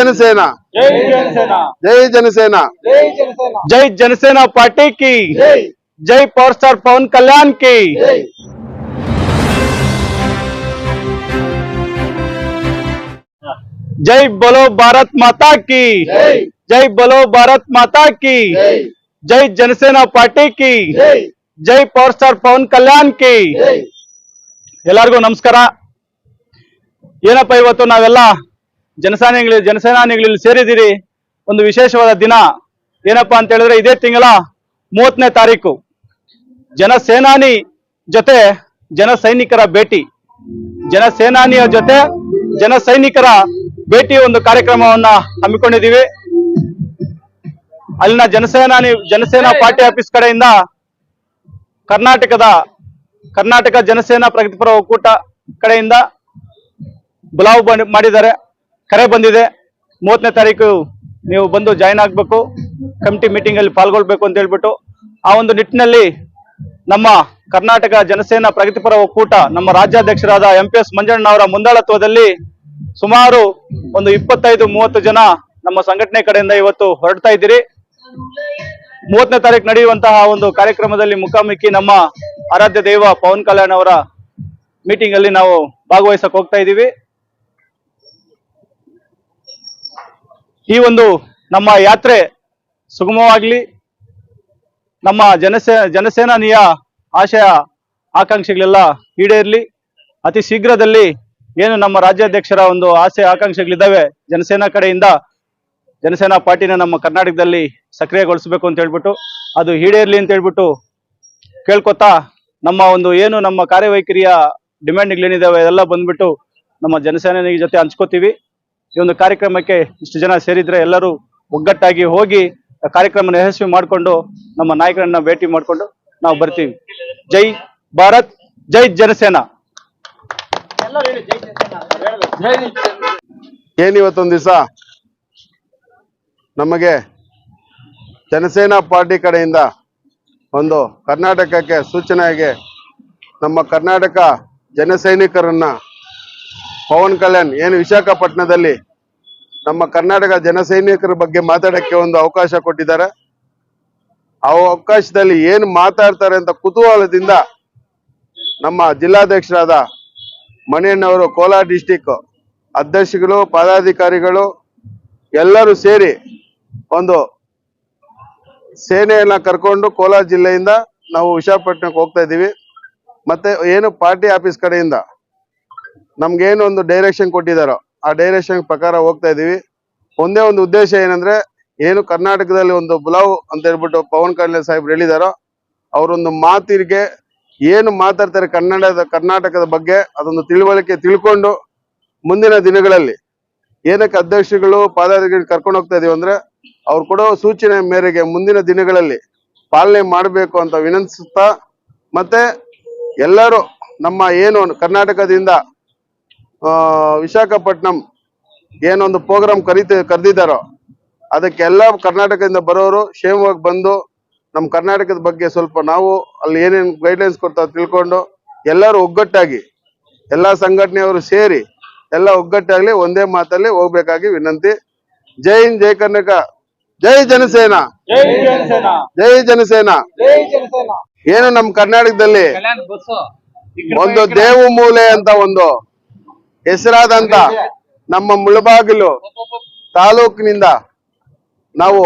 जनसेना जय जनसेना जय जनसेना जय जनसेना जय जनसेना पार्टी की जय जय पावर स्टार पवन कल्याण की जय जय बोलो भारत माता की जय जय बोलो भारत माता की जय जय जनसेना पार्टी की जय ಜೈ ಪವರ್ ಸ್ಟಾರ್ ಪವನ್ ಕಲ್ಯಾಣ್ ಕಿ जय ಎಲ್ಲರಿಗೂ ನಮಸ್ಕಾರ ಏನಪ್ಪ ಇವತ್ತು ನಾವೆಲ್ಲ ಜನಸೇನೆಗಳು ಜನಸೇನಾನಿಗಳಲ್ಲಿ ಸೇರಿದಿರಿ ಒಂದು ವಿಶೇಷವಾದ ದಿನ ಏನಪ್ಪಾ ಅಂತ ಹೇಳಿದ್ರೆ ಇದೇ ತಿಂಗಳ ಮೂವತ್ತನೇ ತಾರೀಕು. ಜನಸೇನಾನಿ ಜೊತೆ ಜನ ಸೈನಿಕರ ಭೇಟಿ. ಜನಸೇನಾನಿಯ ಜೊತೆ ಜನ ಸೈನಿಕರ ಭೇಟಿ ಒಂದು ಕಾರ್ಯಕ್ರಮವನ್ನ ಹಮ್ಮಿಕೊಂಡಿದ್ದೀವಿ. ಅಲ್ಲಿನ ಜನಸೇನಾನಿ ಜನಸೇನಾ ಪಾರ್ಟಿ ಆಫೀಸ್ ಕಡೆಯಿಂದ ಕರ್ನಾಟಕದ ಕರ್ನಾಟಕ ಜನಸೇನಾ ಪ್ರಗತಿಪರ ಒಕ್ಕೂಟ ಕಡೆಯಿಂದ ಬುಲಾವ್ ಮಾಡಿದ್ದಾರೆ. ಕರೆ ಬಂದಿದೆ. ಮೂವತ್ತನೇ ತಾರೀಕು ನೀವು ಬಂದು ಜಾಯಿನ್ ಆಗಬೇಕು. ಕಮಿಟಿ ಮೀಟಿಂಗ್ ಅಲ್ಲಿ ಪಾಲ್ಗೊಳ್ಬೇಕು ಅಂತ ಹೇಳ್ಬಿಟ್ಟು ಆ ಒಂದು ನಿಟ್ಟಿನಲ್ಲಿ ನಮ್ಮ ಕರ್ನಾಟಕ ಜನಸೇನಾ ಪ್ರಗತಿಪರ ಒಕ್ಕೂಟ, ನಮ್ಮ ರಾಜ್ಯಾಧ್ಯಕ್ಷರಾದ ಎಂ ಪಿ ಎಸ್ ಮಂಜಣ್ಣವರ ಮುಂದಾಳತ್ವದಲ್ಲಿ ಸುಮಾರು ಒಂದು ಇಪ್ಪತ್ತೈದು, ಮೂವತ್ತು ಜನ ನಮ್ಮ ಸಂಘಟನೆ ಕಡೆಯಿಂದ ಇವತ್ತು ಹೊರಡ್ತಾ ಇದ್ದೀರಿ. ಮೂವತ್ತನೇ ತಾರೀಕು ನಡೆಯುವಂತಹ ಒಂದು ಕಾರ್ಯಕ್ರಮದಲ್ಲಿ ಮುಖಾಮುಖಿ ನಮ್ಮ ಆರಾಧ್ಯ ದೈವ ಪವನ್ ಕಲ್ಯಾಣ್ ಅವರ ಮೀಟಿಂಗ್ ಅಲ್ಲಿ ನಾವು ಭಾಗವಹಿಸಕ್ ಹೋಗ್ತಾ ಇದ್ದೀವಿ. ಈ ಒಂದು ನಮ್ಮ ಯಾತ್ರೆ ಸುಗಮವಾಗಲಿ, ನಮ್ಮ ಜನಸೇ, ಜನಸೇನಾನಿಯ ಆಶಯ, ಆಕಾಂಕ್ಷೆಗಳೆಲ್ಲ ಈಡೇರ್ಲಿ, ಅತಿ ಶೀಘ್ರದಲ್ಲಿ ಏನು ನಮ್ಮ ರಾಜ್ಯಾಧ್ಯಕ್ಷರ ಒಂದು ಆಸೆ, ಆಕಾಂಕ್ಷೆಗಳಿದ್ದಾವೆ ಜನಸೇನಾ ಕಡೆಯಿಂದ, ಜನಸೇನಾ ಪಾರ್ಟಿನ ನಮ್ಮ ಕರ್ನಾಟಕದಲ್ಲಿ ಸಕ್ರಿಯಗೊಳಿಸಬೇಕು ಅಂತ ಹೇಳ್ಬಿಟ್ಟು, ಅದು ಈಡೇರ್ಲಿ ಅಂತ ಹೇಳ್ಬಿಟ್ಟು ಕೇಳ್ಕೊತಾ, ನಮ್ಮ ಒಂದು ಏನು ನಮ್ಮ ಕಾರ್ಯವೈಖರಿಯ ಡಿಮ್ಯಾಂಡ್ಗಳೇನಿದಾವೆ ಅದೆಲ್ಲ ಬಂದ್ಬಿಟ್ಟು ನಮ್ಮ ಜನಸೇನಿಗೆ ಜೊತೆ ಹಂಚ್ಕೋತೀವಿ. ಈ ಒಂದು ಕಾರ್ಯಕ್ರಮಕ್ಕೆ ಇಷ್ಟು ಜನ ಸೇರಿದ್ರೆ ಎಲ್ಲರೂ ಒಗ್ಗಟ್ಟಾಗಿ ಹೋಗಿ ಕಾರ್ಯಕ್ರಮ ಯಶಸ್ವಿ ಮಾಡಿಕೊಂಡು ನಮ್ಮ ನಾಯಕರನ್ನ ಭೇಟಿ ಮಾಡಿಕೊಂಡು ನಾವು ಬರ್ತೀವಿ. ಜೈ ಭಾರತ್, ಜೈ ಜನಸೇನಾ. ಏನಿವತ್ತೊಂದು ದಿವಸ? ನಮಗೆ ಜನಸೇನಾ ಪಾರ್ಟಿ ಕಡೆಯಿಂದ ಒಂದು ಕರ್ನಾಟಕಕ್ಕೆ ಸೂಚನೆಯಾಗಿ ನಮ್ಮ ಕರ್ನಾಟಕ ಜನಸೈನಿಕರನ್ನ ಪವನ್ ಕಲ್ಯಾಣ್, ಏನು ವಿಶಾಖಪಟ್ಟಣದಲ್ಲಿ ನಮ್ಮ ಕರ್ನಾಟಕ ಜನಸೈನಿಕರ ಬಗ್ಗೆ ಮಾತಾಡಕ್ಕೆ ಒಂದು ಅವಕಾಶ ಕೊಟ್ಟಿದ್ದಾರೆ. ಆ ಅವಕಾಶದಲ್ಲಿ ಏನು ಮಾತಾಡ್ತಾರೆ ಅಂತ ಕುತೂಹಲದಿಂದ ನಮ್ಮ ಜಿಲ್ಲಾಧ್ಯಕ್ಷರಾದ ಮಣಿಯಣ್ಣವರು ಕೋಲಾರ ಡಿಸ್ಟಿಕ್ ಅಧ್ಯಕ್ಷಗಳು, ಪದಾಧಿಕಾರಿಗಳು ಎಲ್ಲರೂ ಸೇರಿ ಒಂದು ಸೇನೆಯನ್ನ ಕರ್ಕೊಂಡು ಕೋಲಾರ ಜಿಲ್ಲೆಯಿಂದ ನಾವು ವಿಶಾಖಪಟ್ಟಣಕ್ಕೆ ಹೋಗ್ತಾ ಇದ್ದೀವಿ. ಮತ್ತೆ ಏನು ಪಾರ್ಟಿ ಆಫೀಸ್ ಕಡೆಯಿಂದ ನಮ್ಗೇನು ಒಂದು ಡೈರೆಕ್ಷನ್ ಕೊಟ್ಟಿದ್ದಾರೋ ಆ ಡೈರೆಕ್ಷನ್ ಪ್ರಕಾರ ಹೋಗ್ತಾ ಇದೀವಿ. ಒಂದೇ ಒಂದು ಉದ್ದೇಶ ಏನಂದ್ರೆ, ಏನು ಕರ್ನಾಟಕದಲ್ಲಿ ಒಂದು ಬುಲಾವ್ ಅಂತ ಹೇಳ್ಬಿಟ್ಟು ಪವನ್ ಕಲ್ಯಾಣ್ ಸಾಹೇಬ್ರು ಹೇಳಿದಾರೋ, ಅವರೊಂದು ಮಾತಿಗೆ ಏನು ಮಾತಾಡ್ತಾರೆ ಕನ್ನಡದ, ಕರ್ನಾಟಕದ ಬಗ್ಗೆ ಅದೊಂದು ತಿಳುವಳಿಕೆ ತಿಳ್ಕೊಂಡು ಮುಂದಿನ ದಿನಗಳಲ್ಲಿ ಏನಕ್ಕೆ ಅಧ್ಯಕ್ಷಗಳು ಪಾದಾಧಿಕಾರಿ ಕರ್ಕೊಂಡು ಹೋಗ್ತಾ ಇದೀವಿ ಅಂದ್ರೆ, ಅವ್ರು ಕೊಡೋ ಸೂಚನೆ ಮೇರೆಗೆ ಮುಂದಿನ ದಿನಗಳಲ್ಲಿ ಪಾಲನೆ ಮಾಡಬೇಕು ಅಂತ ವಿನಂತಿಸುತ್ತಾ, ಮತ್ತೆ ಎಲ್ಲರೂ ನಮ್ಮ ಏನು ಕರ್ನಾಟಕದಿಂದ ವಿಶಾಖಪಟ್ಟಣಂ ಏನೊಂದು ಪ್ರೋಗ್ರಾಮ್ ಕರೀತ ಕರೆದಿದ್ದಾರೋ ಅದಕ್ಕೆಲ್ಲ ಕರ್ನಾಟಕದಿಂದ ಬರೋರು ಕ್ಷೇಮವಾಗಿ ಬಂದು ನಮ್ಮ ಕರ್ನಾಟಕದ ಬಗ್ಗೆ ಸ್ವಲ್ಪ ನಾವು ಅಲ್ಲಿ ಏನೇನು ಗೈಡ್ಲೈನ್ಸ್ ಕೊಡ್ತಾ ತಿಳ್ಕೊಂಡು ಎಲ್ಲರೂ ಒಗ್ಗಟ್ಟಾಗಿ ಎಲ್ಲ ಸಂಘಟನೆಯವರು ಸೇರಿ ಎಲ್ಲ ಒಗ್ಗಟ್ಟಾಗಲಿ ಒಂದೇ ಮಾತಲ್ಲಿ ಹೋಗ್ಬೇಕಾಗಿ ವಿನಂತಿ. ಜೈ ಹಿಂದ್ ಜೈ ಕರ್ನಾಟಕ. ಜೈ ಜನಸೇನಾ. ಜೈ ಜನಸೇನಾ. ಏನು ನಮ್ಮ ಕರ್ನಾಟಕದಲ್ಲಿ ಒಂದು ದೇವು ಮೂಲೆ ಅಂತ ಒಂದು ಹೆಸರಾದಂತ ನಮ್ಮ ಮುಳಬಾಗಿಲು ತಾಲೂಕಿನಿಂದ ನಾವು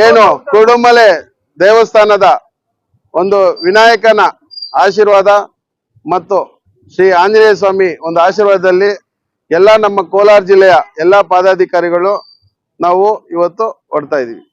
ಏನು ಕುಡುಮಲೆ ದೇವಸ್ಥಾನದ ಒಂದು ವಿನಾಯಕನ ಆಶೀರ್ವಾದ ಮತ್ತು ಶ್ರೀ ಆಂಜನೇಯ ಸ್ವಾಮಿ ಒಂದು ಆಶೀರ್ವಾದದಲ್ಲಿ ಎಲ್ಲ ನಮ್ಮ ಕೋಲಾರ ಜಿಲ್ಲೆಯ ಎಲ್ಲಾ ಪದಾಧಿಕಾರಿಗಳು ನಾವು ಇವತ್ತು ಹೊಡ್ತಾ ಇದೀವಿ